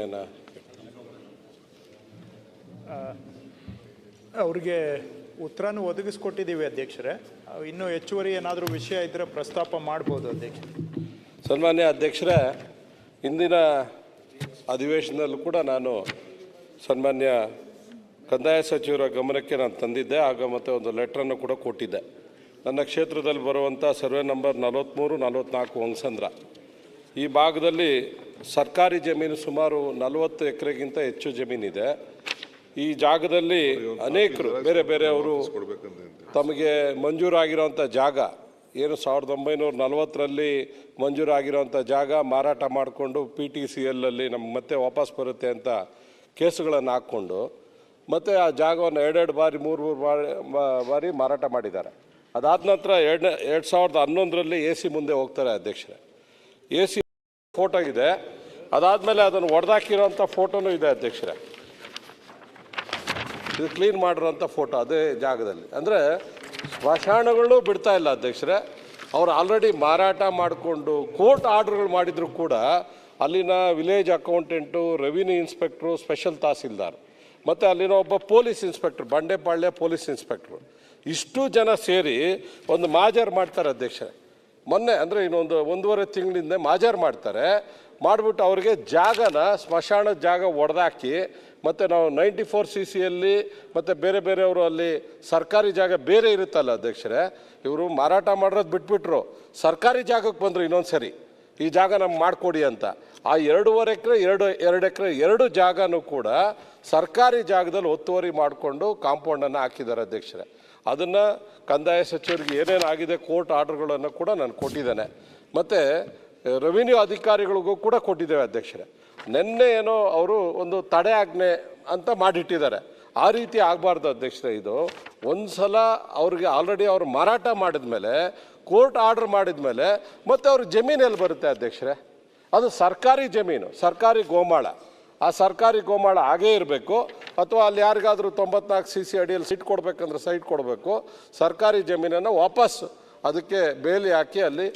ಏನ? ಅವ್ರಿಗೆ ಉತ್ತರನೂ ಒದಗಿಸ್ಕೊಟ್ಟಿದ್ದೀವಿ ಅಧ್ಯಕ್ಷರೇ. ಇನ್ನೂ ಹೆಚ್ಚುವರಿ ಏನಾದರೂ ವಿಷಯ ಇದ್ದರೆ ಪ್ರಸ್ತಾಪ ಮಾಡ್ಬೋದು ಅಧ್ಯಕ್ಷ ಸನ್ಮಾನ್ಯ ಅಧ್ಯಕ್ಷರೇ ಇಂದಿನ ಅಧಿವೇಶನದಲ್ಲೂ ಕೂಡ ನಾನು ಸನ್ಮಾನ್ಯ ಕಂದಾಯ ಸಚಿವರ ಗಮನಕ್ಕೆ ನಾನು ತಂದಿದ್ದೆ ಆಗ ಮತ್ತೆ ಒಂದು ಲೆಟ್ರನ್ನು ಕೂಡ ಕೊಟ್ಟಿದ್ದೆ. ನನ್ನ ಕ್ಷೇತ್ರದಲ್ಲಿ ಬರುವಂಥ ಸರ್ವೆ ನಂಬರ್ ನಲವತ್ತ್ಮೂರು ನಲವತ್ತ್ನಾಲ್ಕು ಹೊಂಗಸಂದ್ರ. ಈ ಭಾಗದಲ್ಲಿ ಸರ್ಕಾರಿ ಜಮೀನು ಸುಮಾರು ನಲವತ್ತು ಎಕರೆಗಿಂತ ಹೆಚ್ಚು ಜಮೀನಿದೆ. ಈ ಜಾಗದಲ್ಲಿ ಅನೇಕರು, ಬೇರೆ ಬೇರೆ ಅವರು ತಮಗೆ ಮಂಜೂರಾಗಿರೋಂಥ ಜಾಗ, ಏನು ಸಾವಿರದ ಒಂಬೈನೂರ ನಲವತ್ತರಲ್ಲಿ ಮಂಜೂರಾಗಿರೋಂಥ ಜಾಗ ಮಾರಾಟ ಮಾಡಿಕೊಂಡು ಪಿ ಟಿ ಸಿ ಎಲ್ಲಲ್ಲಿ ನಮ್ಗೆ ಮತ್ತೆ ವಾಪಸ್ ಬರುತ್ತೆ ಅಂತ ಕೇಸುಗಳನ್ನು ಹಾಕ್ಕೊಂಡು, ಮತ್ತು ಆ ಜಾಗವನ್ನು ಎರಡೆರಡು ಬಾರಿ, ಮೂರು ಮೂರು ಬಾರಿ ಬಾರಿ ಮಾರಾಟ ಮಾಡಿದ್ದಾರೆ. ಅದಾದ ನಂತರ ಎರಡು ಎರಡು ಸಾವಿರದ ಹನ್ನೊಂದರಲ್ಲಿ ಎ ಸಿ ಮುಂದೆ ಹೋಗ್ತಾರೆ ಅಧ್ಯಕ್ಷರೇ. ಎ ಸಿ ಫೋಟೋ ಇದೆ ಅದಾದಮೇಲೆ ಅದನ್ನು ಒಡೆದಾಕಿರೋಂಥ ಫೋಟೋನೂ ಇದೆ ಅಧ್ಯಕ್ಷರೇ. ಇದು ಕ್ಲೀನ್ ಮಾಡಿರೋಂಥ ಫೋಟೋ ಅದೇ ಜಾಗದಲ್ಲಿ. ಅಂದರೆ ಸ್ಮಶಾನಗಳು ಬಿಡ್ತಾ ಇಲ್ಲ ಅಧ್ಯಕ್ಷರೇ. ಅವ್ರು ಆಲ್ರೆಡಿ ಮಾರಾಟ ಮಾಡಿಕೊಂಡು ಕೋರ್ಟ್ ಆರ್ಡರ್ಗಳು ಮಾಡಿದ್ರು ಕೂಡ ಅಲ್ಲಿನ village accountant, revenue inspector, special tahsildar, ಮತ್ತು ಅಲ್ಲಿನ ಒಬ್ಬ police inspector, Bandepalya police inspector. ಇಷ್ಟು ಜನ ಸೇರಿ ಒಂದು ಮಾಜರ್ ಮಾಡ್ತಾರೆ ಅಧ್ಯಕ್ಷರೇ. ಮೊನ್ನೆ ಅಂದರೆ ಇನ್ನೊಂದು ಒಂದೂವರೆ ತಿಂಗಳಿಂದ ಮಾಜಾರ್ ಮಾಡ್ತಾರೆ. ಮಾಡಿಬಿಟ್ಟು ಅವ್ರಿಗೆ ಜಾಗನ ಸ್ಮಶಾನದ ಜಾಗ ಒಡೆದಾಕಿ, ಮತ್ತು ನಾವು ನೈಂಟಿ ಫೋರ್ ಸಿ ಸಿಯಲ್ಲಿ ಮತ್ತು ಬೇರೆ ಬೇರೆಯವರು ಅಲ್ಲಿ ಸರ್ಕಾರಿ ಜಾಗ ಬೇರೆ ಇರುತ್ತಲ್ಲ ಅಧ್ಯಕ್ಷರೇ, ಇವರು ಮಾರಾಟ ಮಾಡಿರೋದು ಬಿಟ್ಬಿಟ್ರು. ಸರ್ಕಾರಿ ಜಾಗಕ್ಕೆ ಬಂದರು ಇನ್ನೊಂದು ಸರಿ ಈ ಜಾಗ ನಮ್ಗೆ ಮಾಡಿಕೊಡಿ ಅಂತ. ಆ ಎರಡೂವರೆ ಎಕರೆ, ಎರಡು ಎರಡು ಎಕರೆ, ಎರಡು ಜಾಗನೂ ಕೂಡ ಸರ್ಕಾರಿ ಜಾಗದಲ್ಲಿ ಒತ್ತುವರಿ ಮಾಡಿಕೊಂಡು ಕಾಂಪೌಂಡನ್ನು ಹಾಕಿದ್ದಾರೆ ಅಧ್ಯಕ್ಷರೇ. ಅದನ್ನು ಕಂದಾಯ ಸಚಿವರಿಗೆ ಏನೇನು ಆಗಿದೆ, ಕೋರ್ಟ್ ಆರ್ಡರ್ಗಳನ್ನು ಕೂಡ ನಾನು ಕೊಟ್ಟಿದ್ದೇನೆ. ಮತ್ತು ರೆವಿನ್ಯೂ ಅಧಿಕಾರಿಗಳಿಗೂ ಕೂಡ ಕೊಟ್ಟಿದ್ದೇವೆ ಅಧ್ಯಕ್ಷರೇ. ನಿನ್ನೆ ಏನೋ ಅವರು ಒಂದು ತಡೆ ಆಜ್ಞೆ ಅಂತ ಮಾಡಿಟ್ಟಿದ್ದಾರೆ. ಆ ರೀತಿ ಆಗಬಾರ್ದು ಅಧ್ಯಕ್ಷರೇ ಇದು. ಒಂದು ಸಲ ಅವ್ರಿಗೆ ಆಲ್ರೆಡಿ ಅವರು ಮಾರಾಟ ಮಾಡಿದ ಮೇಲೆ ಕೋರ್ಟ್ ಆರ್ಡರ್ ಮಾಡಿದ ಮೇಲೆ ಮತ್ತೆ ಅವ್ರ ಜಮೀನು ಎಲ್ಲಿ ಬರುತ್ತೆ ಅಧ್ಯಕ್ಷರೇ? ಅದು ಸರ್ಕಾರಿ ಜಮೀನು, ಸರ್ಕಾರಿ ಗೋಮಾಳ. ಆ ಸರ್ಕಾರಿ ಗೋಮಾಳ ಹಾಗೇ ಇರಬೇಕು ಅಥವಾ ಅಲ್ಲಿ ಯಾರಿಗಾದರೂ ತೊಂಬತ್ನಾಲ್ಕು ಸಿ ಸಿ ಅಡಿಯಲ್ಲಿ ಸೈಟ್ ಕೊಡಬೇಕಂದ್ರೆ ಸೈಟ್ ಕೊಡಬೇಕು. ಸರ್ಕಾರಿ ಜಮೀನನ್ನು ವಾಪಸ್ ಅದಕ್ಕೆ ಬೇಲಿ ಹಾಕಿ ಅಲ್ಲಿ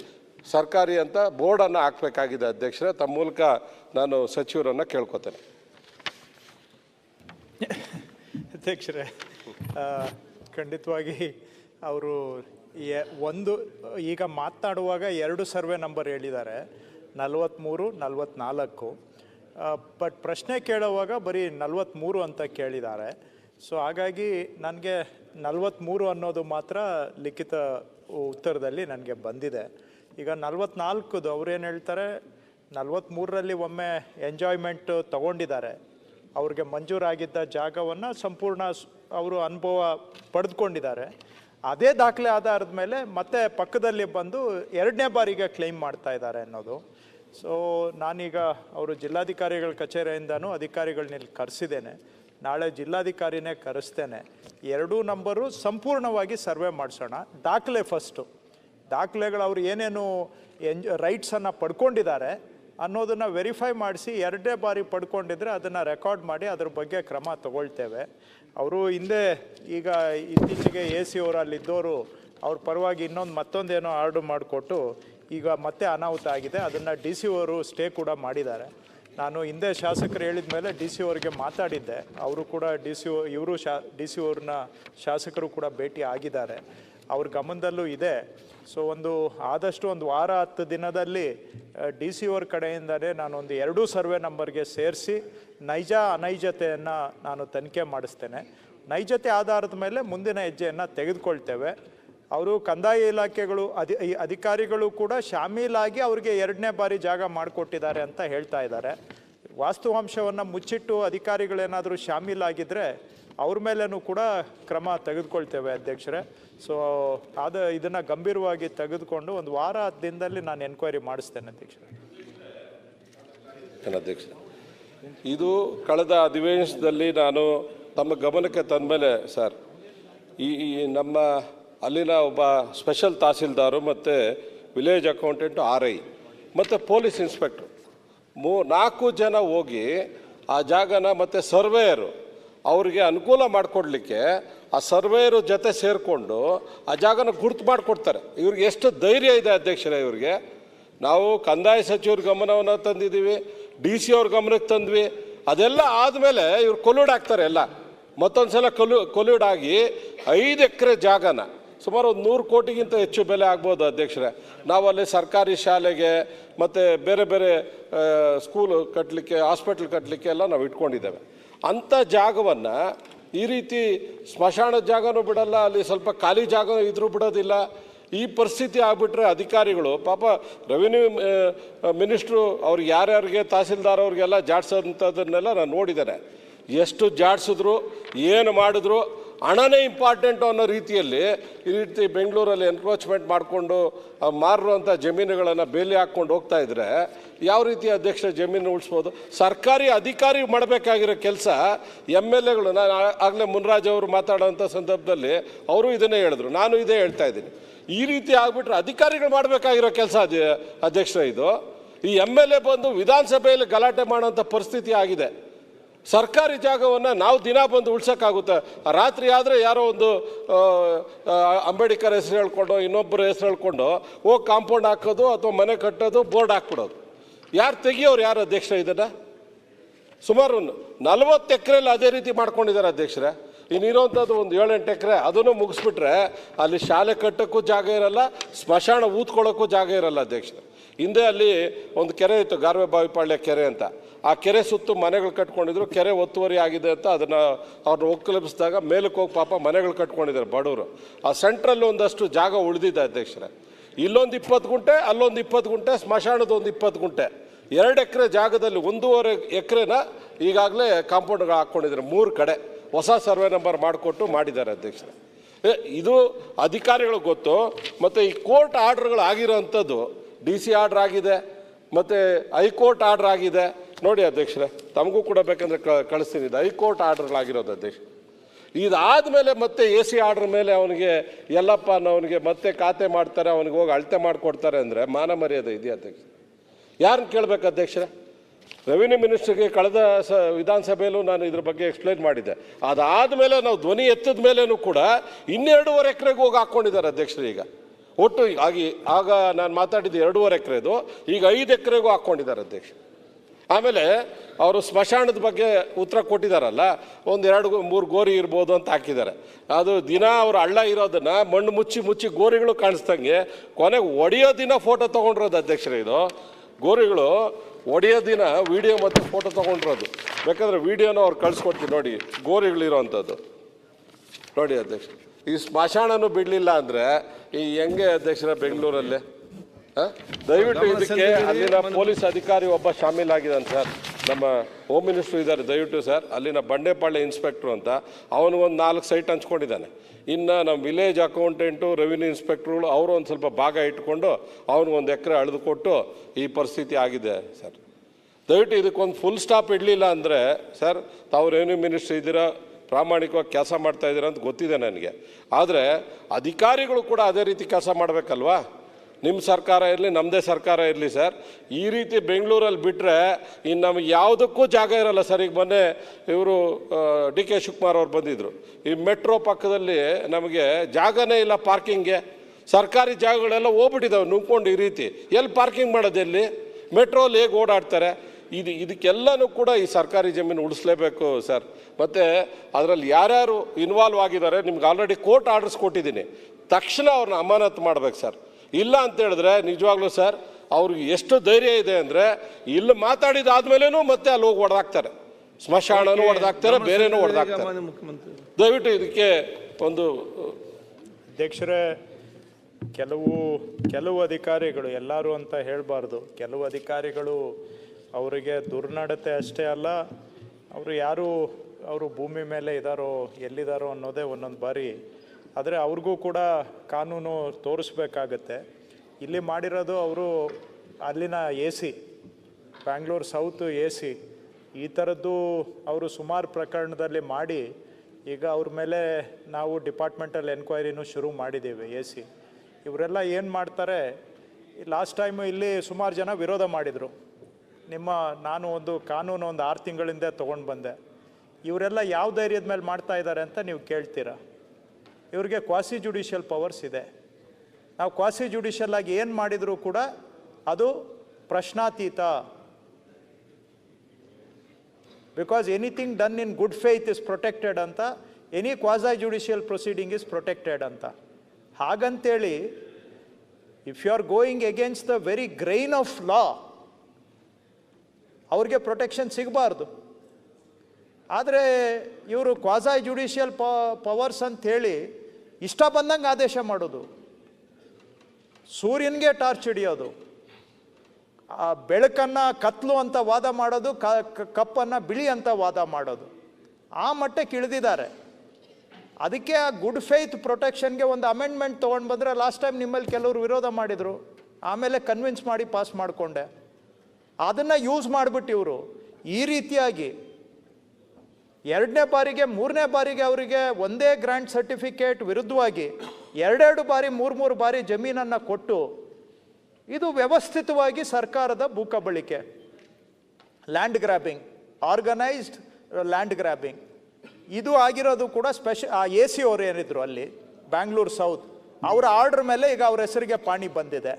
ಸರ್ಕಾರಿ ಅಂತ ಬೋರ್ಡನ್ನು ಹಾಕಬೇಕಾಗಿದೆ ಅಧ್ಯಕ್ಷರೇ. ತಮ್ಮ ಮೂಲಕ ನಾನು ಸಚಿವರನ್ನು ಕೇಳ್ಕೊತೇನೆ. ಅಧ್ಯಕ್ಷರೇ ಖಂಡಿತವಾಗಿ ಅವರು ಒಂದು, ಈಗ ಮಾತನಾಡುವಾಗ ಎರಡು ಸರ್ವೆ ನಂಬರ್ ಹೇಳಿದ್ದಾರೆ. ನಲವತ್ತ್ಮೂರು ನಲವತ್ತ್ನಾಲ್ಕು ಬಟ್ ಪ್ರಶ್ನೆ ಕೇಳುವಾಗ ಬರೀ ನಲವತ್ತ್ಮೂರು ಅಂತ ಕೇಳಿದ್ದಾರೆ. ಸೊ ಹಾಗಾಗಿ ನನಗೆ ನಲವತ್ತ್ಮೂರು ಅನ್ನೋದು ಮಾತ್ರ ಲಿಖಿತ ಉತ್ತರದಲ್ಲಿ ನನಗೆ ಬಂದಿದೆ. ಈಗ ನಲವತ್ತ್ನಾಲ್ಕದು ಅವ್ರೇನು ಹೇಳ್ತಾರೆ? ನಲವತ್ತ್ಮೂರರಲ್ಲಿ ಒಮ್ಮೆ ಎಂಜಾಯ್ಮೆಂಟ್ ತಗೊಂಡಿದ್ದಾರೆ. ಅವ್ರಿಗೆ ಮಂಜೂರಾಗಿದ್ದ ಜಾಗವನ್ನು ಸಂಪೂರ್ಣ ಅವರು ಅನುಭವ ಪಡೆದುಕೊಂಡಿದ್ದಾರೆ. ಅದೇ ದಾಖಲೆ ಆಧಾರದ ಮೇಲೆ ಮತ್ತೆ ಪಕ್ಕದಲ್ಲಿ ಬಂದು ಎರಡನೇ ಬಾರಿಗೆ ಕ್ಲೈಮ್ ಮಾಡ್ತಾ ಇದ್ದಾರೆ ಅನ್ನೋದು. ಸೊ ನಾನೀಗ ಅವರು ಜಿಲ್ಲಾಧಿಕಾರಿಗಳ ಕಚೇರಿಯಿಂದನೂ ಅಧಿಕಾರಿಗಳನ್ನ ಕರೆಸಿದ್ದೇನೆ. ನಾಳೆ ಜಿಲ್ಲಾಧಿಕಾರಿನೇ ಕರೆಸ್ತೇನೆ. ಎರಡೂ ನಂಬರು ಸಂಪೂರ್ಣವಾಗಿ ಸರ್ವೆ ಮಾಡಿಸೋಣ. ದಾಖಲೆ ಫಸ್ಟು ದಾಖಲೆಗಳು ಅವ್ರು ಏನೇನು ಎನ್ ರೈಟ್ಸನ್ನು ಪಡ್ಕೊಂಡಿದ್ದಾರೆ ಅನ್ನೋದನ್ನು ವೆರಿಫೈ ಮಾಡಿಸಿ ಎರಡೇ ಬಾರಿ ಪಡ್ಕೊಂಡಿದ್ರೆ ಅದನ್ನು ರೆಕಾರ್ಡ್ ಮಾಡಿ ಅದ್ರ ಬಗ್ಗೆ ಕ್ರಮ ತಗೊಳ್ತೇವೆ. ಅವರು ಹಿಂದೆ ಈಗ ಇತ್ತೀಚೆಗೆ ಎ ಸಿ ಅವರಲ್ಲಿದ್ದವರು ಅವ್ರ ಪರವಾಗಿ ಇನ್ನೊಂದು ಮತ್ತೊಂದೇನೋ ಆರ್ಡ್ರ್ ಮಾಡಿಕೊಟ್ಟು ಈಗ ಮತ್ತೆ ಅನಾಹುತ ಆಗಿದೆ. ಅದನ್ನು ಡಿ ಸಿ ಅವರು ಸ್ಟೇ ಕೂಡ ಮಾಡಿದ್ದಾರೆ. ನಾನು ಹಿಂದೆ ಶಾಸಕರು ಹೇಳಿದ ಮೇಲೆ ಡಿ ಸಿ ಅವರಿಗೆ ಮಾತಾಡಿದ್ದೆ. ಅವರು ಕೂಡ ಡಿ ಸಿ ಇವರು ಶಾ ಡಿ ಸಿ ಅವ್ರನ್ನ ಶಾಸಕರು ಕೂಡ ಭೇಟಿ ಆಗಿದ್ದಾರೆ. ಅವ್ರ ಗಮನದಲ್ಲೂ ಇದೆ. ಸೊ ಒಂದು ಆದಷ್ಟು ಒಂದು ವಾರ ಹತ್ತು ದಿನದಲ್ಲಿ ಡಿ ಸಿ ಅವ್ರ ಕಡೆಯಿಂದಲೇ ಒಂದು ಎರಡೂ ಸರ್ವೆ ನಂಬರ್ಗೆ ಸೇರಿಸಿ ನೈಜ ಅನೈಜತೆಯನ್ನು ನಾನು ತನಿಖೆ ಮಾಡಿಸ್ತೇನೆ. ನೈಜತೆ ಆಧಾರದ ಮೇಲೆ ಮುಂದಿನ ಹೆಜ್ಜೆಯನ್ನು ತೆಗೆದುಕೊಳ್ತೇವೆ. ಅವರು ಕಂದಾಯ ಇಲಾಖೆಗಳು ಅಧಿ ಅಧಿಕಾರಿಗಳು ಕೂಡ ಶಾಮೀಲಾಗಿ ಅವರಿಗೆ ಎರಡನೇ ಬಾರಿ ಜಾಗ ಮಾಡಿಕೊಟ್ಟಿದ್ದಾರೆ ಅಂತ ಹೇಳ್ತಾ ಇದ್ದಾರೆ. ವಾಸ್ತುವಾಂಶವನ್ನು ಮುಚ್ಚಿಟ್ಟು ಅಧಿಕಾರಿಗಳೇನಾದರೂ ಶಾಮೀಲಾಗಿದ್ದರೆ ಅವ್ರ ಮೇಲೇನೂ ಕೂಡ ಕ್ರಮ ತೆಗೆದುಕೊಳ್ತೇವೆ ಅಧ್ಯಕ್ಷರೇ. ಸೊ ಅದು ಇದನ್ನು ಗಂಭೀರವಾಗಿ ತೆಗೆದುಕೊಂಡು ಒಂದು ವಾರ ದಿನದಲ್ಲಿ ನಾನು ಎನ್ಕ್ವೈರಿ ಮಾಡಿಸ್ತೇನೆ ಅಧ್ಯಕ್ಷರೇ. ಅಧ್ಯಕ್ಷ, ಇದು ಕಳೆದ ಅಧಿವೇಶನದಲ್ಲಿ ನಾನು ತಮ್ಮ ಗಮನಕ್ಕೆ ತಂದಮೇಲೆ, ಸರ್, ಈ ಈ ನಮ್ಮ ಅಲ್ಲಿನ ಒಬ್ಬ ಸ್ಪೆಷಲ್ ತಹಸೀಲ್ದಾರು ಮತ್ತು ವಿಲೇಜ್ ಅಕೌಂಟೆಂಟು ಆರ್ ಐ ಮತ್ತು ಪೊಲೀಸ್ ಇನ್ಸ್ಪೆಕ್ಟ್ರು ಮೂ, ನಾಲ್ಕು ಜನ ಹೋಗಿ ಆ ಜಾಗನ ಮತ್ತು ಸರ್ವೇಯರು ಅವರಿಗೆ ಅನುಕೂಲ ಮಾಡಿಕೊಡ್ಲಿಕ್ಕೆ ಆ ಸರ್ವೇಯರು ಜೊತೆ ಸೇರಿಕೊಂಡು ಆ ಜಾಗನ ಗುರ್ತು ಮಾಡಿಕೊಡ್ತಾರೆ. ಇವ್ರಿಗೆ ಎಷ್ಟು ಧೈರ್ಯ ಇದೆ ಅಧ್ಯಕ್ಷರೇ ಇವ್ರಿಗೆ. ನಾವು ಕಂದಾಯ ಸಚಿವರ ಗಮನವನ್ನು ತಂದಿದ್ದೀವಿ ಡಿ ಸಿ ಅವ್ರ ಗಮನಕ್ಕೆ ತಂದ್ವಿ. ಅದೆಲ್ಲ ಆದಮೇಲೆ ಇವ್ರು ಕೊಲ್ಯೂಡ್ ಆಗ್ತಾರೆ ಎಲ್ಲ. ಮತ್ತೊಂದು ಸಲ ಕೊಲ್ಯೂ ಕೊಲ್ಯೂಡ್ ಆಗಿ ಐದು ಎಕರೆ ಜಾಗನ ಸುಮಾರು ಒಂದು ನೂರು ಕೋಟಿಗಿಂತ ಹೆಚ್ಚು ಬೆಲೆ ಆಗ್ಬೋದು ಅಧ್ಯಕ್ಷರೇ. ನಾವು ಅಲ್ಲಿ ಸರ್ಕಾರಿ ಶಾಲೆಗೆ ಮತ್ತು ಬೇರೆ ಬೇರೆ ಸ್ಕೂಲು ಕಟ್ಟಲಿಕ್ಕೆ ಹಾಸ್ಪಿಟ್ಲ್ ಕಟ್ಟಲಿಕ್ಕೆ ಎಲ್ಲ ನಾವು ಇಟ್ಕೊಂಡಿದ್ದೇವೆ. ಅಂಥ ಜಾಗವನ್ನು ಈ ರೀತಿ ಸ್ಮಶಾನದ ಜಾಗನೂ ಬಿಡಲ್ಲ, ಅಲ್ಲಿ ಸ್ವಲ್ಪ ಖಾಲಿ ಜಾಗ ಇದ್ರೂ ಬಿಡೋದಿಲ್ಲ. ಈ ಪರಿಸ್ಥಿತಿ ಆಗಿಬಿಟ್ರೆ ಅಧಿಕಾರಿಗಳು, ಪಾಪ ರೆವಿನ್ಯೂ ಮಿನಿಸ್ಟ್ರು ಅವ್ರಿಗೆ ಯಾರ್ಯಾರಿಗೆ ತಹಸೀಲ್ದಾರ್ ಅವ್ರಿಗೆಲ್ಲ ಜಾಡ್ಸೋಂಥದ್ದನ್ನೆಲ್ಲ ನಾನು ನೋಡಿದ್ದೇನೆ. ಎಷ್ಟು ಜಾಡ್ಸಿದ್ರು, ಏನು ಮಾಡಿದ್ರು ಹಣನೇ ಇಂಪಾರ್ಟೆಂಟು ಅನ್ನೋ ರೀತಿಯಲ್ಲಿ ಈ ರೀತಿ ಬೆಂಗಳೂರಲ್ಲಿ ಎನ್ಕ್ರೋಚ್ಮೆಂಟ್ ಮಾಡಿಕೊಂಡು ಮಾರುವಂಥ ಜಮೀನುಗಳನ್ನು ಬೇಲಿ ಹಾಕ್ಕೊಂಡು ಹೋಗ್ತಾ ಇದ್ದರೆ ಯಾವ ರೀತಿ ಅಧ್ಯಕ್ಷ ಜಮೀನು ಉಳಿಸ್ಬೋದು? ಸರ್ಕಾರಿ ಅಧಿಕಾರಿ ಮಾಡಬೇಕಾಗಿರೋ ಕೆಲಸ ಎಂ ಎಲ್ ಎಗಳು. ನಾನು ಆಗಲೇ ಮುನ್ರಾಜ್ ಅವರು ಮಾತಾಡೋಂಥ ಸಂದರ್ಭದಲ್ಲಿ ಅವರು ಇದನ್ನೇ ಹೇಳಿದ್ರು. ನಾನು ಇದೇ ಹೇಳ್ತಾ ಇದ್ದೀನಿ. ಈ ರೀತಿ ಆಗಿಬಿಟ್ರೆ ಅಧಿಕಾರಿಗಳು ಮಾಡಬೇಕಾಗಿರೋ ಕೆಲಸ ಅಧ್ಯಕ್ಷ ಇದು. ಈ ಎಂ ಎಲ್ ಎ ಬಂದು ವಿಧಾನಸಭೆಯಲ್ಲಿ ಗಲಾಟೆ ಮಾಡುವಂಥ ಪರಿಸ್ಥಿತಿ ಆಗಿದೆ. ಸರ್ಕಾರಿ ಜಾಗವನ್ನು ನಾವು ದಿನ ಬಂದು ಉಳ್ಸೋಕ್ಕಾಗುತ್ತೆ. ರಾತ್ರಿ ಆದರೆ ಯಾರೋ ಒಂದು ಅಂಬೇಡ್ಕರ್ ಹೆಸರು ಹೇಳ್ಕೊಂಡು, ಇನ್ನೊಬ್ಬರ ಹೆಸರು ಹೇಳ್ಕೊಂಡು ಹೋಗಿ ಕಾಂಪೌಂಡ್ ಹಾಕೋದು ಅಥವಾ ಮನೆ ಕಟ್ಟೋದು, ಬೋರ್ಡ್ ಹಾಕ್ಬಿಡೋದು. ಯಾರು ತೆಗಿಯೋರು ಯಾರು ಅಧ್ಯಕ್ಷ ಇದನ್ನು? ಸುಮಾರು ನಲ್ವತ್ತು ಎಕರೆಯಲ್ಲಿ ಅದೇ ರೀತಿ ಮಾಡ್ಕೊಂಡಿದ್ದಾರೆ ಅಧ್ಯಕ್ಷರೇ. ಇನ್ನಿರೋಂಥದ್ದು ಒಂದು ಏಳೆಂಟು ಎಕರೆ, ಅದನ್ನು ಮುಗಿಸ್ಬಿಟ್ರೆ ಅಲ್ಲಿ ಶಾಲೆ ಕಟ್ಟೋಕ್ಕೂ ಜಾಗ ಇರಲ್ಲ, ಸ್ಮಶಾನ ಊದ್ಕೊಳ್ಳೋಕ್ಕೂ ಜಾಗ ಇರಲ್ಲ ಅಧ್ಯಕ್ಷರೇ. ಹಿಂದೆ ಅಲ್ಲಿ ಒಂದು ಕೆರೆ ಇತ್ತು, ಗಾರ್ವೆ ಬಾವಿಪಾಳ್ಯ ಕೆರೆ ಅಂತ. ಆ ಕೆರೆ ಸುತ್ತು ಮನೆಗಳು ಕಟ್ಕೊಂಡಿದ್ರು, ಕೆರೆ ಒತ್ತುವರಿ ಆಗಿದೆ ಅಂತ ಅದನ್ನು ಅವ್ರನ್ನ ಒಕ್ಕಲಿಪಿಸಿದಾಗ ಮೇಲಕ್ಕೆ ಹೋಗಿ ಪಾಪ ಮನೆಗಳು ಕಟ್ಕೊಂಡಿದ್ದಾರೆ ಬಡವರು. ಆ ಸೆಂಟ್ರಲ್ಲಿ ಒಂದಷ್ಟು ಜಾಗ ಉಳಿದಿದೆ ಅಧ್ಯಕ್ಷರೇ. ಇಲ್ಲೊಂದು ಇಪ್ಪತ್ತು ಗುಂಟೆ, ಅಲ್ಲೊಂದು ಇಪ್ಪತ್ತು ಗುಂಟೆ, ಸ್ಮಶಾನದ ಒಂದು ಇಪ್ಪತ್ತು ಗುಂಟೆ. ಎರಡು ಎಕರೆ ಜಾಗದಲ್ಲಿ ಒಂದೂವರೆ ಎಕರೆನ ಈಗಾಗಲೇ ಕಾಂಪೌಂಡ್ಗಳು ಹಾಕ್ಕೊಂಡಿದ್ದಾರೆ ಮೂರು ಕಡೆ. ಹೊಸ ಸರ್ವೆ ನಂಬರ್ ಮಾಡಿಕೊಟ್ಟು ಮಾಡಿದ್ದಾರೆ ಅಧ್ಯಕ್ಷರೇ. ಇದು ಅಧಿಕಾರಿಗಳು ಗೊತ್ತು, ಮತ್ತು ಈ ಕೋರ್ಟ್ ಆರ್ಡ್ರ್ಗಳು ಆಗಿರೋವಂಥದ್ದು ಡಿ ಸಿ ಆರ್ಡ್ರ್ ಆಗಿದೆ, ಮತ್ತು ಹೈಕೋರ್ಟ್ ಆರ್ಡ್ರ್ ಆಗಿದೆ ನೋಡಿ ಅಧ್ಯಕ್ಷರೇ, ತಮಗೂ ಕೂಡ ಬೇಕಂದ್ರೆ ಕಳಿಸ್ತೀನಿ. ಇದು ಹೈಕೋರ್ಟ್ ಆರ್ಡ್ರ್ಗಳಾಗಿರೋದು ಅಧ್ಯಕ್ಷ. ಇದಾದಮೇಲೆ ಮತ್ತೆ ಎ ಸಿ ಆರ್ಡ್ರ್ ಮೇಲೆ ಅವನಿಗೆ ಎಲ್ಲಪ್ಪ ಅನ್ನೋನಿಗೆ ಮತ್ತೆ ಖಾತೆ ಮಾಡ್ತಾರೆ, ಅವನಿಗೆ ಹೋಗಿ ಅಳತೆ ಮಾಡಿಕೊಡ್ತಾರೆ ಅಂದರೆ ಮಾನ ಮರ್ಯಾದೆ ಇದೆಯಾ ಅಧ್ಯಕ್ಷ? ಯಾರನ್ನ ಕೇಳಬೇಕು ಅಧ್ಯಕ್ಷರೇ? ರೆವಿನ್ಯೂ ಮಿನಿಸ್ಟ್ರಿಗೆ ಕಳೆದ ಸ, ವಿಧಾನಸಭೆಯಲ್ಲೂ ನಾನು ಇದ್ರ ಬಗ್ಗೆ ಎಕ್ಸ್ಪ್ಲೈನ್ ಮಾಡಿದ್ದೆ. ಅದಾದಮೇಲೆ ನಾವು ಧ್ವನಿ ಎತ್ತಿದ ಮೇಲೂ ಕೂಡ ಇನ್ನೆರಡೂವರೆ ಎಕರೆಗೆ ಹೋಗಿ ಹಾಕ್ಕೊಂಡಿದ್ದಾರೆ ಅಧ್ಯಕ್ಷರು ಈಗ. ಒಟ್ಟು ಆಗಿ, ಆಗ ನಾನು ಮಾತಾಡಿದ್ದು ಎರಡೂವರೆ ಎಕರೆದು, ಈಗ ಐದು ಎಕರೆಗೂ ಹಾಕ್ಕೊಂಡಿದ್ದಾರೆ ಅಧ್ಯಕ್ಷ. ಆಮೇಲೆ ಅವರು ಸ್ಮಶಾನದ ಬಗ್ಗೆ ಉತ್ತರ ಕೊಟ್ಟಿದ್ದಾರಲ್ಲ ಒಂದು ಎರಡು ಮೂರು ಗೋರಿ ಇರ್ಬೋದು ಅಂತ ಹಾಕಿದ್ದಾರೆ. ಅದು ದಿನ ಅವರು ಹಳ್ಳ ಇರೋದನ್ನು ಮಣ್ಣು ಮುಚ್ಚಿ ಮುಚ್ಚಿ ಗೋರಿಗಳು ಕಾಣಿಸ್ದಂಗೆ ಕೊನೆಗೆ ಒಡೆಯೋ ದಿನ ಫೋಟೋ ತೊಗೊಂಡಿರೋದು ಅಧ್ಯಕ್ಷರೇ ಇದು. ಗೋರಿಗಳು ಒಡೆಯೋ ದಿನ ವಿಡಿಯೋ ಮತ್ತು ಫೋಟೋ ತೊಗೊಂಡಿರೋದು. ಬೇಕಾದ್ರೆ ವಿಡಿಯೋನ ಅವ್ರು ಕಳಿಸ್ಕೊಡ್ತೀವಿ ನೋಡಿ ಗೋರಿಗಳಿರೋವಂಥದ್ದು ನೋಡಿ ಅಧ್ಯಕ್ಷ ಈ ಸ್ಮಶಾನನೂ ಬಿಡಲಿಲ್ಲ ಅಂದರೆ ಈ ಹೆಂಗೆ ಅಧ್ಯಕ್ಷರ ಬೆಂಗಳೂರಲ್ಲಿ? ದಯವಿಟ್ಟು ಇದಕ್ಕೆ ಅಲ್ಲಿನ ಪೊಲೀಸ್ ಅಧಿಕಾರಿ ಒಬ್ಬ ಶಾಮೀಲಾಗಿದ್ದಾನೆ ಸರ್. ನಮ್ಮ ಹೋಮ್ ಮಿನಿಸ್ಟ್ರು ಇದ್ದಾರೆ ದಯವಿಟ್ಟು ಸರ್. ಅಲ್ಲಿನ ಬಂಡೆಪಾಳ್ಯ ಇನ್ಸ್ಪೆಕ್ಟ್ರು ಅಂತ ಅವನಿಗೊಂದು ನಾಲ್ಕು ಸೈಟ್ ಹಂಚ್ಕೊಂಡಿದ್ದಾನೆ. ಇನ್ನು ನಮ್ಮ ವಿಲೇಜ್ ಅಕೌಂಟೆಂಟು ರೆವಿನ್ಯೂ ಇನ್ಸ್ಪೆಕ್ಟ್ರುಗಳು ಅವರು ಒಂದು ಸ್ವಲ್ಪ ಭಾಗ ಇಟ್ಕೊಂಡು ಅವ್ನಿಗೊಂದು ಎಕರೆ ಅಳೆದು ಕೊಟ್ಟು ಈ ಪರಿಸ್ಥಿತಿ ಆಗಿದೆ ಸರ್. ದಯವಿಟ್ಟು ಇದಕ್ಕೊಂದು ಫುಲ್ ಸ್ಟಾಪ್ ಇಡಲಿಲ್ಲ ಅಂದರೆ ಸರ್ ತಾವು ರೆವಿನ್ಯೂ ಮಿನಿಸ್ಟ್ರ್ ಇದ್ದೀರಾ ಪ್ರಾಮಾಣಿಕವಾಗಿ ಕೆಲಸ ಮಾಡ್ತಾ ಇದ್ದೀರಾ ಅಂತ ಗೊತ್ತಿದೆ ನನಗೆ. ಆದರೆ ಅಧಿಕಾರಿಗಳು ಕೂಡ ಅದೇ ರೀತಿ ಕೆಲಸ ಮಾಡಬೇಕಲ್ವಾ? ನಿಮ್ಮ ಸರ್ಕಾರ ಇರಲಿ ನಮ್ಮದೇ ಸರ್ಕಾರ ಇರಲಿ ಸರ್. ಈ ರೀತಿ ಬೆಂಗಳೂರಲ್ಲಿ ಬಿಟ್ಟರೆ ಇನ್ನು ನಮಗೆ ಯಾವುದಕ್ಕೂ ಜಾಗ ಇರಲ್ಲ ಸರ್. ಈಗ ಮೊನ್ನೆ ಇವರು ಡಿ ಕೆ ಶಿವಕುಮಾರ್ ಅವ್ರು ಬಂದಿದ್ದರು ಈ ಮೆಟ್ರೋ ಪಕ್ಕದಲ್ಲಿ ನಮಗೆ ಜಾಗನೇ ಇಲ್ಲ ಪಾರ್ಕಿಂಗ್ಗೆ. ಸರ್ಕಾರಿ ಜಾಗಗಳೆಲ್ಲ ಹೋಗ್ಬಿಟ್ಟಿದ್ದಾವೆ ನುಂಗ್ಕೊಂಡು ಈ ರೀತಿ. ಎಲ್ಲಿ ಪಾರ್ಕಿಂಗ್ ಮಾಡೋದು ಎಲ್ಲಿ? ಮೆಟ್ರೋಲ್ಲಿ ಹೇಗೆ ಓಡಾಡ್ತಾರೆ? ಇದು, ಇದಕ್ಕೆಲ್ಲನೂ ಕೂಡ ಈ ಸರ್ಕಾರಿ ಜಮೀನು ಉಳಿಸ್ಲೇಬೇಕು ಸರ್. ಮತ್ತು ಅದರಲ್ಲಿ ಯಾರ್ಯಾರು ಇನ್ವಾಲ್ವ್ ಆಗಿದ್ದಾರೆ, ನಿಮ್ಗೆ ಆಲ್ರೆಡಿ ಕೋರ್ಟ್ ಆರ್ಡರ್ಸ್ ಕೊಟ್ಟಿದ್ದೀನಿ. ತಕ್ಷಣ ಅವ್ರನ್ನ ಅಮಾನತು ಮಾಡ್ಬೇಕು ಸರ್. ಇಲ್ಲ ಅಂತ ಹೇಳಿದ್ರೆ ನಿಜವಾಗ್ಲೂ ಸರ್ ಅವ್ರಿಗೆ ಎಷ್ಟು ಧೈರ್ಯ ಇದೆ ಅಂದರೆ ಇಲ್ಲಿ ಮಾತಾಡಿದಾದ್ಮೇಲೇನೂ ಮತ್ತೆ ಅಲ್ಲಿ ಹೋಗಿ ಹೊಡೆದಾಕ್ತಾರೆ ಸ್ಮಶಾನನೂ ಹೊಡೆದಾಕ್ತಾರೆ ಬೇರೆನೂ ಹೊಡೆದಾಕ್ತಾರೆ ದಯವಿಟ್ಟು ಇದಕ್ಕೆ ಒಂದು ಅಧ್ಯಕ್ಷರೇ ಕೆಲವು ಕೆಲವು ಅಧಿಕಾರಿಗಳು ಎಲ್ಲರೂ ಅಂತ ಹೇಳಬಾರ್ದು. ಕೆಲವು ಅಧಿಕಾರಿಗಳು ಅವರಿಗೆ ದುರ್ನಡತೆ ಅಷ್ಟೇ ಅಲ್ಲ ಅವರು ಯಾರು ಅವರು ಭೂಮಿ ಮೇಲೆ ಇದ್ದಾರೋ ಎಲ್ಲಿದ್ದಾರೋ ಅನ್ನೋದೇ ಒಂದೊಂದು ಬಾರಿ ಆದರೆ ಅವ್ರಿಗೂ ಕೂಡ ಕಾನೂನು ತೋರಿಸ್ಬೇಕಾಗತ್ತೆ. ಇಲ್ಲಿ ಮಾಡಿರೋದು ಅವರು ಅಲ್ಲಿನ A C Bangalore south A C. ಈ ಥರದ್ದು ಅವರು ಸುಮಾರು ಪ್ರಕರಣದಲ್ಲಿ ಮಾಡಿ ಈಗ ಅವ್ರ ಮೇಲೆ ನಾವು ಡಿಪಾರ್ಟ್ಮೆಂಟಲ್ಲಿ ಎನ್ಕ್ವೈರಿನೂ ಶುರು ಮಾಡಿದ್ದೀವಿ ಎ ಸಿ. ಇವರೆಲ್ಲ ಏನು ಮಾಡ್ತಾರೆ, ಲಾಸ್ಟ್ ಟೈಮು ಇಲ್ಲಿ ಸುಮಾರು ಜನ ವಿರೋಧ ಮಾಡಿದರು. ನಿಮ್ಮ ನಾನು ಒಂದು ಕಾನೂನು ಒಂದು ಆರು ತಿಂಗಳಿಂದ ತೊಗೊಂಡು ಬಂದೆ. ಇವರೆಲ್ಲ ಯಾವ ಧೈರ್ಯದ ಮೇಲೆ ಮಾಡ್ತಾ ಇದ್ದಾರೆ ಅಂತ ನೀವು ಕೇಳ್ತೀರಾ? ಇವ್ರಿಗೆ ಕ್ವಾಸಿ ಜುಡಿಷಿಯಲ್ ಪವರ್ಸ್ ಇದೆ. ನಾವು ಕ್ವಾಸಿ ಜುಡಿಷಿಯಲ್ ಆಗಿ ಏನು ಮಾಡಿದರೂ ಕೂಡ ಅದು ಪ್ರಶ್ನಾತೀತ. Because anything done in good faith is protected ಅಂತ any quasi judicial proceeding is protected ಅಂತ. ಹಾಗಂತೇಳಿ if you are going against the very grain of law ಅವ್ರಿಗೆ ಪ್ರೊಟೆಕ್ಷನ್ ಸಿಗಬಾರ್ದು. ಆದರೆ ಇವರು ಕ್ವಾಸಾಯ್ ಜುಡಿಷಿಯಲ್ ಪವರ್ಸ್ ಅಂಥೇಳಿ ಇಷ್ಟ ಬಂದಂಗೆ ಆದೇಶ ಮಾಡೋದು. ಸೂರ್ಯನಿಗೆ ಟಾರ್ಚ್ ಹಿಡಿಯೋದು. ಆ ಬೆಳಕನ್ನು ಕತ್ಲು ಅಂತ ವಾದ ಮಾಡೋದು ಕಪ್ಪನ್ನು ಬಿಳಿ ಅಂತ ವಾದ ಮಾಡೋದು. ಆ ಮಟ್ಟಕ್ಕೆ ಇಳಿದಿದ್ದಾರೆ ಅದಕ್ಕೆ ಆ ಗುಡ್ ಫೇತ್ ಪ್ರೊಟೆಕ್ಷನ್ಗೆ ಒಂದು ಅಮೆಂಡ್ಮೆಂಟ್ ತೊಗೊಂಡು ಬಂದರೆ ಲಾಸ್ಟ್ ಟೈಮ್ ನಿಮ್ಮಲ್ಲಿ ಕೆಲವರು ವಿರೋಧ ಮಾಡಿದರು. ಆಮೇಲೆ ಕನ್ವಿನ್ಸ್ ಮಾಡಿ ಪಾಸ್ ಮಾಡಿಕೊಂಡೆ. ಅದನ್ನು ಯೂಸ್ ಮಾಡಿಬಿಟ್ಟು ಇವರು ಈ ರೀತಿಯಾಗಿ ಎರಡನೇ ಬಾರಿಗೆ, ಮೂರನೇ ಬಾರಿಗೆ ಅವರಿಗೆ ಒಂದೇ ಗ್ರ್ಯಾಂಡ್ ಸರ್ಟಿಫಿಕೇಟ್ ವಿರುದ್ಧವಾಗಿ ಎರಡೆರಡು ಬಾರಿ, ಮೂರು ಮೂರು ಬಾರಿ ಜಮೀನನ್ನು ಕೊಟ್ಟು ಇದು ವ್ಯವಸ್ಥಿತವಾಗಿ ಸರ್ಕಾರದ ಭೂಕಬಳಿಕೆ. Land grabbing organised land grabbing ಇದು ಆಗಿರೋದು ಕೂಡ ಸ್ಪೆಷ ಆ ಎ ಸಿ ಅವರು ಏನಿದ್ರು ಅಲ್ಲಿ ಬ್ಯಾಂಗ್ಳೂರು ಸೌತ್ ಅವರ ಆರ್ಡರ್ ಮೇಲೆ ಈಗ ಅವ್ರ ಹೆಸರಿಗೆ ಪಾಣಿ ಬಂದಿದೆ.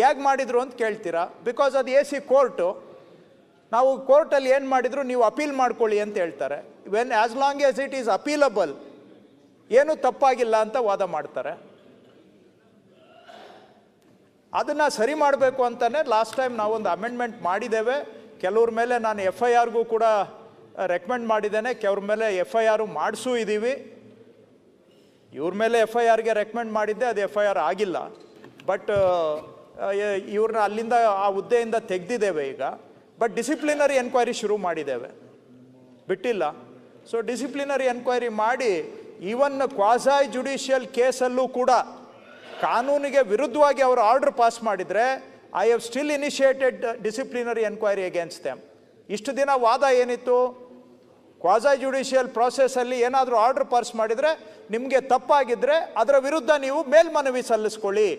ಹೇಗೆ ಮಾಡಿದ್ರು ಅಂತ ಕೇಳ್ತೀರಾ? ಬಿಕಾಸ್ ಅದು ಎ ಸಿ ಕೋರ್ಟು ನಾವು ಕೋರ್ಟಲ್ಲಿ ಏನು ಮಾಡಿದ್ರು ನೀವು ಅಪೀಲ್ ಮಾಡ್ಕೊಳ್ಳಿ ಅಂತ ಹೇಳ್ತಾರೆ. When as long as it is appealable ಏನು ತಪ್ಪಾಗಿಲ್ಲ ಅಂತ ವಾದ ಮಾಡ್ತಾರೆ. ಅದನ್ನು ಸರಿ ಮಾಡಬೇಕು ಅಂತಲೇ ಲಾಸ್ಟ್ ಟೈಮ್ ನಾವೊಂದು ಅಮೆಂಡ್ಮೆಂಟ್ ಮಾಡಿದ್ದೇವೆ. ಕೆಲವ್ರ ಮೇಲೆ ನಾನು ಎಫ್ ಐ ಆರ್ಗೂ ಕೂಡ ರೆಕಮೆಂಡ್ ಮಾಡಿದ್ದೇನೆ. ಕೆಲವ್ರ ಮೇಲೆ ಎಫ್ ಐ ಆರು ಮಾಡಿಸೂ ಇದ್ದೀವಿ. ಇವ್ರ ಮೇಲೆ ಎಫ್ ಐ ಆರ್ಗೆ ರೆಕಮೆಂಡ್ ಮಾಡಿದ್ದೆ, ಅದು ಎಫ್ ಐ ಆರ್ ಆಗಿಲ್ಲ. ಬಟ್ ಇವ್ರನ್ನ ಅಲ್ಲಿಂದ ಆ ಹುದ್ದೆಯಿಂದ ತೆಗೆದಿದ್ದೇವೆ ಈಗ. ಬಟ್ ಡಿಸಿಪ್ಲಿನರಿ ಎನ್ಕ್ವೈರಿ ಶುರು ಮಾಡಿದ್ದೇವೆ. ಬಿಟ್ಟಿಲ್ಲ. ಸೊ ಡಿಸಿಪ್ಲಿನರಿ ಎನ್ಕ್ವೈರಿ ಮಾಡಿ ಈವನ್ ಕ್ವಾಸಾಯ್ ಜುಡಿಷಿಯಲ್ ಕೇಸಲ್ಲೂ ಕೂಡ ಕಾನೂನಿಗೆ ವಿರುದ್ಧವಾಗಿ ಅವರು ಆರ್ಡರ್ ಪಾಸ್ ಮಾಡಿದರೆ I have still initiated disciplinary enquiry against them ಇಷ್ಟು ದಿನ ವಾದ ಏನಿತ್ತು? ಕ್ವಾಸಾಯ್ ಜುಡಿಷಿಯಲ್ ಪ್ರಾಸೆಸಲ್ಲಿ ಏನಾದರೂ ಆರ್ಡರ್ ಪಾಸ್ ಮಾಡಿದರೆ, ನಿಮಗೆ ತಪ್ಪಾಗಿದ್ದರೆ ಅದರ ವಿರುದ್ಧ ನೀವು ಮೇಲ್ಮನವಿ ಸಲ್ಲಿಸ್ಕೊಳ್ಳಿ.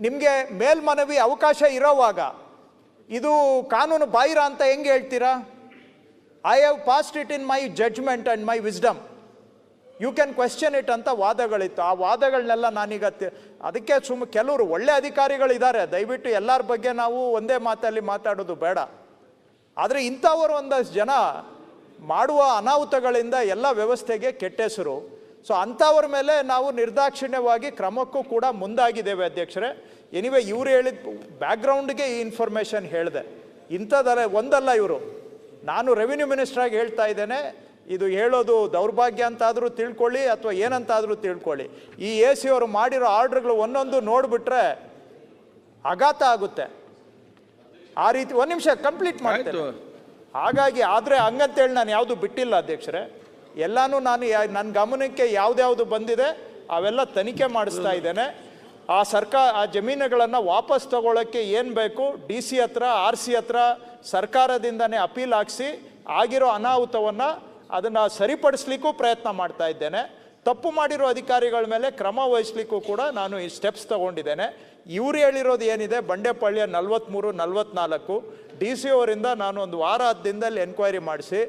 ನಿಮಗೆ ಮೇಲ್ಮನವಿ ಅವಕಾಶ ಇರೋವಾಗ ಇದು ಕಾನೂನು ಬಾಹಿರ ಅಂತ ಹೆಂಗೆ ಹೇಳ್ತೀರಾ? I have passed it in my judgment and my wisdom you can question it ಅಂತ ವಾದಗಳಿತ್ತು. ಆ ವಾದಗಳನ್ನೆಲ್ಲ ನಾನೀಗ ಅದಕ್ಕೆ ಸುಮ್ಮ ಕೆಲವರು ಒಳ್ಳೆ ಅಧಿಕಾರಿಗಳಿದ್ದಾರೆ. ದಯವಿಟ್ಟು ಎಲ್ಲರ ಬಗ್ಗೆ ನಾವು ಒಂದೇ ಮಾತಲ್ಲಿ ಮಾತಾಡೋದು ಬೇಡ. ಆದರೆ ಇಂಥವರು ಒಂದಷ್ಟು ಜನ ಮಾಡುವ ಅನಾಹುತಗಳಿಂದ ಎಲ್ಲ ವ್ಯವಸ್ಥೆಗೆ ಕೆಟ್ಟ ಹೆಸರು ಸೊ ಅಂಥವ್ರ ಮೇಲೆ ನಾವು ನಿರ್ದಾಕ್ಷಿಣ್ಯವಾಗಿ ಕ್ರಮಕ್ಕೂ ಕೂಡ ಮುಂದಾಗಿದ್ದೇವೆ ಅಧ್ಯಕ್ಷರೇ. ಎನಿವೆ ಇವರು ಹೇಳಿದ ಬ್ಯಾಕ್ಗ್ರೌಂಡ್ಗೆ ಈ ಇನ್ಫಾರ್ಮೇಷನ್ ಹೇಳಿದೆ. ಇಂಥದ್ದಲ್ಲ ಒಂದಲ್ಲ ಇವರು. ನಾನು ರೆವಿನ್ಯೂ ಮಿನಿಸ್ಟ್ರಾಗಿ ಹೇಳ್ತಾ ಇದ್ದೇನೆ ಇದು ಹೇಳೋದು ದೌರ್ಭಾಗ್ಯ ಅಂತಾದರೂ ತಿಳ್ಕೊಳ್ಳಿ ಅಥವಾ ಏನಂತಾದರೂ ತಿಳ್ಕೊಳ್ಳಿ. ಈ ಎ ಸಿ ಅವರು ಮಾಡಿರೋ ಆರ್ಡ್ರ್ಗಳು ಒಂದೊಂದು ನೋಡಿಬಿಟ್ರೆ ಆಘಾತ ಆಗುತ್ತೆ. ಆ ರೀತಿ ಒಂದು ನಿಮಿಷ ಕಂಪ್ಲೀಟ್ ಮಾಡ್ತೇನೆ. ಹಾಗಾಗಿ ಆದರೆ ಹಂಗಂತೇಳಿ ನಾನು ಯಾವುದು ಬಿಟ್ಟಿಲ್ಲ ಅಧ್ಯಕ್ಷರೇ. ಎಲ್ಲಾನು ನಾನು ನನ್ನ ಗಮನಕ್ಕೆ ಯಾವ್ದ್ಯಾವ್ದು ಬಂದಿದೆ ಅವೆಲ್ಲ ತನಿಖೆ ಮಾಡಿಸ್ತಾ ಇದ್ದೇನೆ. ಆ ಸರ್ಕಾರ, ಆ ಜಮೀನುಗಳನ್ನು ವಾಪಸ್ ತಗೊಳ್ಳೋಕ್ಕೆ ಏನು ಬೇಕು, ಡಿ ಸಿ ಹತ್ರ, ಆರ್ ಸಿ ಹತ್ರ ಸರ್ಕಾರದಿಂದನೇ ಅಪೀಲ್ ಹಾಕಿಸಿ, ಆಗಿರೋ ಅನಾಹುತವನ್ನು ಅದನ್ನು ಸರಿಪಡಿಸ್ಲಿಕ್ಕೂ ಪ್ರಯತ್ನ ಮಾಡ್ತಾ ಇದ್ದೇನೆ. ತಪ್ಪು ಮಾಡಿರೋ ಅಧಿಕಾರಿಗಳ ಮೇಲೆ ಕ್ರಮ ವಹಿಸ್ಲಿಕ್ಕೂ ಕೂಡ ನಾನು ಈ ಸ್ಟೆಪ್ಸ್ ತಗೊಂಡಿದ್ದೇನೆ. ಇವ್ರು ಹೇಳಿರೋದು ಏನಿದೆ, ಬಂಡೆಪಳ್ಳಿಯ ನಲ್ವತ್ತ್ಮೂರು ನಲ್ವತ್ನಾಲ್ಕು, ಡಿ ಸಿ ಅವರಿಂದ ನಾನು ಒಂದು ವಾರ ಹತ್ತು ದಿನದಲ್ಲಿ ಎನ್ಕ್ವೈರಿ ಮಾಡಿಸಿ,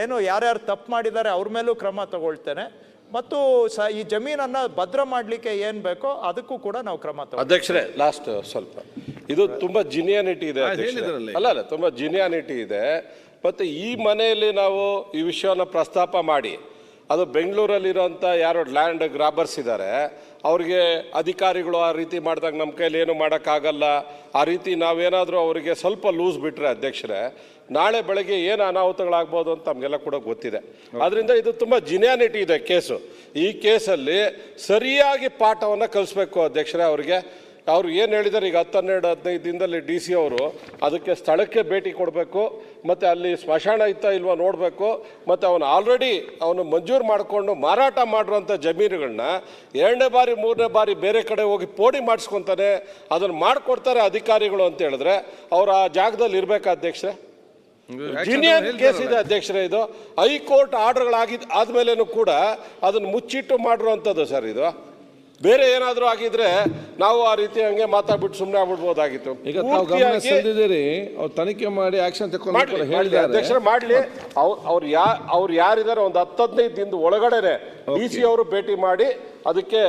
ಏನು ಯಾರ್ಯಾರು ತಪ್ಪು ಮಾಡಿದ್ದಾರೆ ಅವ್ರ ಮೇಲೂ ಕ್ರಮ ತಗೊಳ್ತೇನೆ. ಮತ್ತು ಸ ಈ ಜಮೀನನ್ನು ಭದ್ರ ಮಾಡಲಿಕ್ಕೆ ಏನು ಬೇಕೋ ಅದಕ್ಕೂ ಕೂಡ ನಾವು ಕ್ರಮ ಅಧ್ಯಕ್ಷರೇ ಲಾಸ್ಟ್ ಸ್ವಲ್ಪ. ಇದು ತುಂಬಾ ಜಿನಿಯಾನಿಟಿ ಇದೆ. ಅಲ್ಲ ಅಲ್ಲ ತುಂಬಾ ಜಿನಿಯಾನಿಟಿ ಇದೆ. ಮತ್ತೆ ಈ ಮನೆಯಲ್ಲಿ ನಾವು ಈ ವಿಷಯವನ್ನು ಪ್ರಸ್ತಾಪ ಮಾಡಿ ಅದು ಬೆಂಗಳೂರಲ್ಲಿರೋಂಥ ಯಾರೋ ಲ್ಯಾಂಡ್ ಗ್ರಾಬರ್ಸ್ ಇದ್ದಾರೆ. ಅವ್ರಿಗೆ ಅಧಿಕಾರಿಗಳು ಆ ರೀತಿ ಮಾಡಿದಾಗ ನಮ್ಮ ಕೈಯಲ್ಲಿ ಏನು ಮಾಡೋಕ್ಕಾಗಲ್ಲ. ಆ ರೀತಿ ನಾವೇನಾದರೂ ಅವರಿಗೆ ಸ್ವಲ್ಪ ಲೂಸ್ ಬಿಟ್ಟರೆ ಅಧ್ಯಕ್ಷರೇ ನಾಳೆ ಬೆಳಗ್ಗೆ ಏನು ಅನಾಹುತಗಳಾಗ್ಬೋದು ಅಂತ ನಮಗೆಲ್ಲ ಕೂಡ ಗೊತ್ತಿದೆ. ಅದರಿಂದ ಇದು ತುಂಬ ಜಿನ್ಯಾನಿಟಿ ಇದೆ ಕೇಸು. ಈ ಕೇಸಲ್ಲಿ ಸರಿಯಾಗಿ ಪಾಠವನ್ನು ಕಲಿಸ್ಬೇಕು ಅಧ್ಯಕ್ಷರೇ ಅವರಿಗೆ. ಅವ್ರು ಏನು ಹೇಳಿದ್ದಾರೆ ಈಗ ಹತ್ತು ಹನ್ನೆರಡು ಹದಿನೈದು ದಿನದಲ್ಲಿ ಡಿ ಸಿ ಅವರು ಅದಕ್ಕೆ ಸ್ಥಳಕ್ಕೆ ಭೇಟಿ ಕೊಡಬೇಕು ಮತ್ತು ಅಲ್ಲಿ ಸ್ಮಶಾನ ಇತ್ತ ಇಲ್ವಾ ನೋಡಬೇಕು ಮತ್ತು ಅವನು ಆಲ್ರೆಡಿ ಅವನು ಮಂಜೂರು ಮಾಡಿಕೊಂಡು ಮಾರಾಟ ಮಾಡಿರೋಂಥ ಜಮೀನುಗಳನ್ನ ಎರಡನೇ ಬಾರಿ ಮೂರನೇ ಬಾರಿ ಬೇರೆ ಕಡೆ ಹೋಗಿ ಪೋಡಿ ಮಾಡಿಸ್ಕೊತಾನೆ ಅದನ್ನು ಮಾಡಿಕೊಡ್ತಾರೆ ಅಧಿಕಾರಿಗಳು ಅಂತ ಹೇಳಿದ್ರೆ ಅವರು ಆ ಜಾಗದಲ್ಲಿ ಇರಬೇಕಾ ಅಧ್ಯಕ್ಷರೇ? ಜಿನಿಯನ್ ಕೇಸ್ ಇದೆ ಅಧ್ಯಕ್ಷರೇ ಇದು. ಹೈಕೋರ್ಟ್ ಆರ್ಡರ್ಗಳಾಗಿದ್ದು ಆದ್ಮೇಲೆನೂ ಕೂಡ ಅದನ್ನು ಮುಚ್ಚಿಟ್ಟು ಮಾಡಿರುವಂಥದ್ದು ಸರ್ ಇದು. ಬೇರೆ ಏನಾದರೂ ಆಗಿದ್ರೆ ನಾವು ಆ ರೀತಿ ಹಂಗೆ ಮಾತಾಡ್ಬಿಟ್ಟು ಸುಮ್ಮನೆ ಆಗ್ಬಿಡ್ಬೋದಾಗಿತ್ತು. ಈಗ ನಾವು ಗಮನ ಸೆಳೆದಿದ್ದೀರಿ ಅವ್ರು ತನಿಖೆ ಮಾಡಿ ಆಕ್ಷನ್ ತಗೊಂಡು ಹೇಳಿದ್ದಾರೆ. ಅಧ್ಯಕ್ಷರೇ ಮಾಡ್ಲಿ. ಅವ್ರು ಅವ್ರು ಯಾ ಅವ್ರು ಯಾರಿದ್ದಾರೆ ಒಂದು ಹತ್ತು ಹದಿನೈದು ದಿನದ ಒಳಗಡೆನೆ ಡಿ ಸಿ ಅವರು ಭೇಟಿ ಮಾಡಿ ಅದಕ್ಕೆ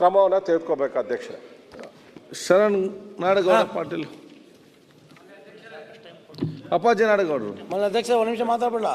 ಕ್ರಮವನ್ನು ತೆಗೆದುಕೋಬೇಕು ಅಧ್ಯಕ್ಷರೇ. ಶರಣ್ ನಾಡಗೌಡ ಪಾಟೀಲ್. ಅಪ್ಪಾಜಿ ನಾಡಗೌಡರು. ಅಧ್ಯಕ್ಷ ಒಂದು ನಿಮಿಷ ಮಾತಾಡ್ಬಿಡ್ಲ?